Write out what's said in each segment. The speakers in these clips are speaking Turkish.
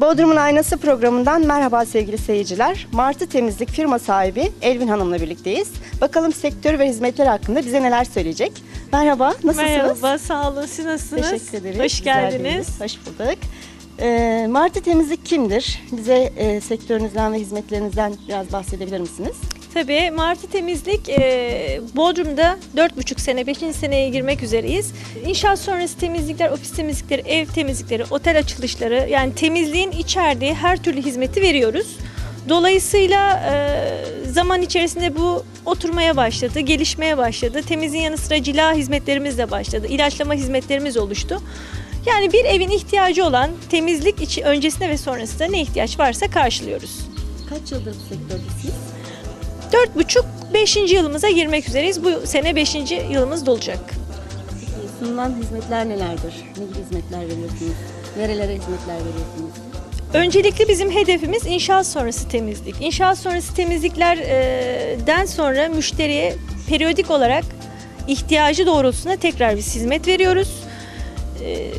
Bodrum'un Aynası programından merhaba sevgili seyirciler. Martı Temizlik firma sahibi Elvin Hanım'la birlikteyiz. Bakalım sektör ve hizmetler hakkında bize neler söyleyecek. Merhaba, nasılsınız? Merhaba, sağ olun. Siz nasılsınız? Teşekkür ederiz. Hoş geldiniz. Hoş bulduk. Ee, Martı Temizlik kimdir? Bize e, sektörünüzden ve hizmetlerinizden biraz bahsedebilir misiniz? Tabii Martı Temizlik e, Bodrum'da 4,5 sene, 5. seneye girmek üzereyiz. İnşaat sonrası temizlikler, ofis temizlikleri, ev temizlikleri, otel açılışları yani temizliğin içerdiği her türlü hizmeti veriyoruz. Dolayısıyla e, zaman içerisinde bu oturmaya başladı, gelişmeye başladı. Temizliğin yanı sıra cila hizmetlerimiz de başladı. ilaçlama hizmetlerimiz oluştu. Yani bir evin ihtiyacı olan temizlik içi öncesinde ve sonrasında ne ihtiyaç varsa karşılıyoruz. Kaç yıldır bu sektördesiniz? Dört buçuk, beşinci yılımıza girmek üzereyiz. Bu sene beşinci yılımız dolacak. Peki sunulan hizmetler nelerdir? Ne gibi hizmetler veriyorsunuz? Nerelere hizmetler veriyorsunuz? Öncelikle bizim hedefimiz inşaat sonrası temizlik. İnşaat sonrası temizliklerden sonra müşteriye periyodik olarak ihtiyacı doğrultusunda tekrar biz hizmet veriyoruz. Ee,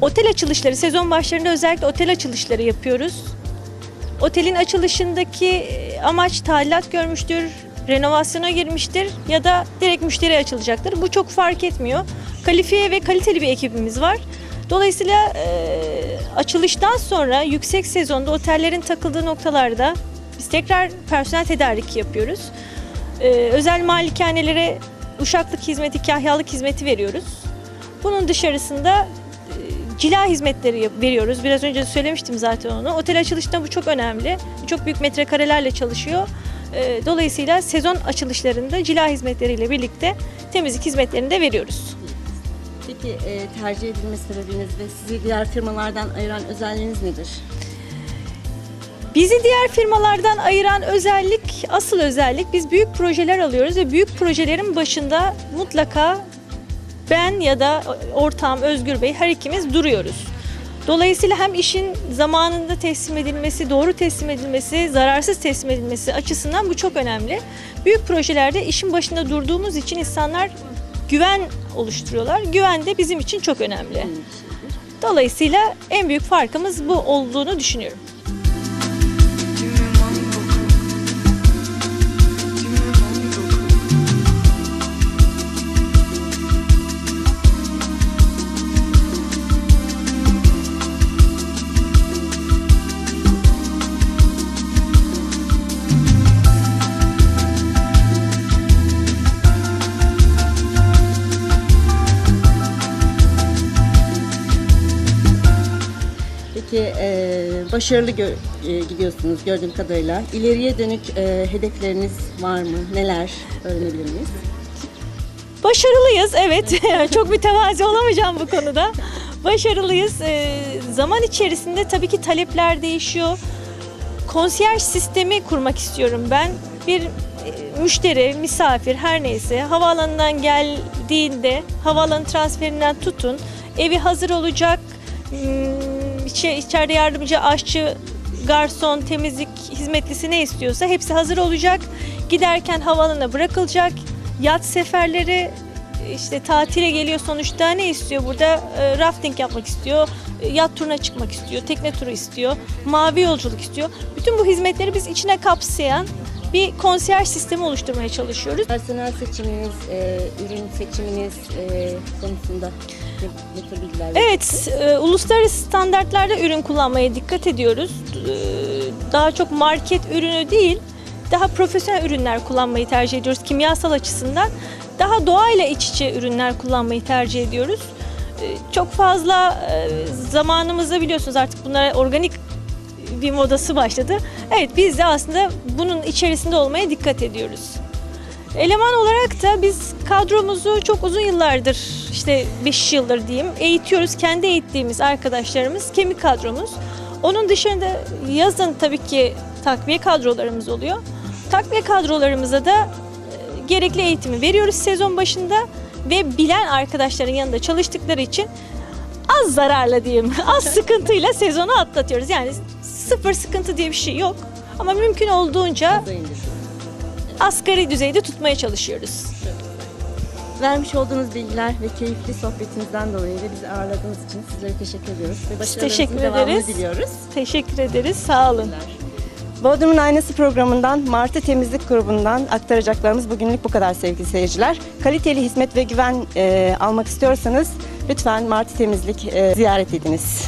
Otel açılışları, sezon başlarında özellikle otel açılışları yapıyoruz. Otelin açılışındaki e, amaç tadilat görmüştür, renovasyona girmiştir ya da direkt müşteriye açılacaktır. Bu çok fark etmiyor. Kalifiye ve kaliteli bir ekibimiz var. Dolayısıyla e, açılıştan sonra yüksek sezonda otellerin takıldığı noktalarda biz tekrar personel tedarik yapıyoruz. E, özel malikanelere uşaklık hizmeti, kahyalık hizmeti veriyoruz. Bunun dışarısında cila hizmetleri veriyoruz. Biraz önce de söylemiştim zaten onu. Otel açılışında bu çok önemli. Çok büyük metrekarelerle çalışıyor. E, Dolayısıyla sezon açılışlarında cila hizmetleriyle birlikte temizlik hizmetlerini de veriyoruz. Peki e, tercih edilme sebebiniz ve sizi diğer firmalardan ayıran özelliğiniz nedir? Bizi diğer firmalardan ayıran özellik, asıl özellik biz büyük projeler alıyoruz ve büyük projelerin başında mutlaka ben ya da ortağım Özgür Bey her ikimiz duruyoruz. Dolayısıyla hem işin zamanında teslim edilmesi, doğru teslim edilmesi, zararsız teslim edilmesi açısından bu çok önemli. Büyük projelerde işin başında durduğumuz için insanlar güven oluşturuyorlar. Güven de bizim için çok önemli. Dolayısıyla en büyük farkımız bu olduğunu düşünüyorum. Peki e, başarılı gö- e, gidiyorsunuz gördüğüm kadarıyla. İleriye dönük e, hedefleriniz var mı? Neler öğrenebilir miyiz? Başarılıyız evet. Çok mütevazi olamayacağım bu konuda. Başarılıyız. Ee, zaman içerisinde tabii ki talepler değişiyor. Konsiyerj sistemi kurmak istiyorum ben. Bir e, müşteri, misafir her neyse havaalanından geldiğinde havaalanı transferinden tutun. Evi hazır olacak. Hmm, içe- içeride yardımcı aşçı, garson, temizlik hizmetlisi ne istiyorsa hepsi hazır olacak. Giderken havaalanına bırakılacak. Yat seferleri işte tatile geliyor sonuçta ne istiyor burada? E, rafting yapmak istiyor, e, yat turuna çıkmak istiyor, tekne turu istiyor, mavi yolculuk istiyor. Bütün bu hizmetleri biz içine kapsayan bir konsiyerj sistemi oluşturmaya çalışıyoruz. Personel seçiminiz, e, ürün seçiminiz e, konusunda ne, ne tür bilgiler Evet, e, uluslararası standartlarda ürün kullanmaya dikkat ediyoruz. E, daha çok market ürünü değil, daha profesyonel ürünler kullanmayı tercih ediyoruz kimyasal açısından. Daha doğayla iç içe ürünler kullanmayı tercih ediyoruz. E, çok fazla e, zamanımızda biliyorsunuz artık bunlara organik bir modası başladı. Evet biz de aslında bunun içerisinde olmaya dikkat ediyoruz. Eleman olarak da biz kadromuzu çok uzun yıllardır işte 5 yıldır diyeyim eğitiyoruz. Kendi eğittiğimiz arkadaşlarımız kemik kadromuz. Onun dışında yazın tabii ki takviye kadrolarımız oluyor. Takviye kadrolarımıza da e, gerekli eğitimi veriyoruz sezon başında ve bilen arkadaşların yanında çalıştıkları için az zararla diyeyim, az sıkıntıyla sezonu atlatıyoruz. Yani sıfır sıkıntı diye bir şey yok. Ama mümkün olduğunca asgari düzeyde tutmaya çalışıyoruz. Vermiş olduğunuz bilgiler ve keyifli sohbetinizden dolayı ve bizi ağırladığınız için sizlere teşekkür ediyoruz. Ve başarılarınızın teşekkür ederiz. diliyoruz. Teşekkür ederiz. Sağ olun. Bodrum'un Aynası programından Martı Temizlik Grubu'ndan aktaracaklarımız bugünlük bu kadar sevgili seyirciler. Kaliteli hizmet ve güven e, almak istiyorsanız lütfen Martı Temizlik e, ziyaret ediniz.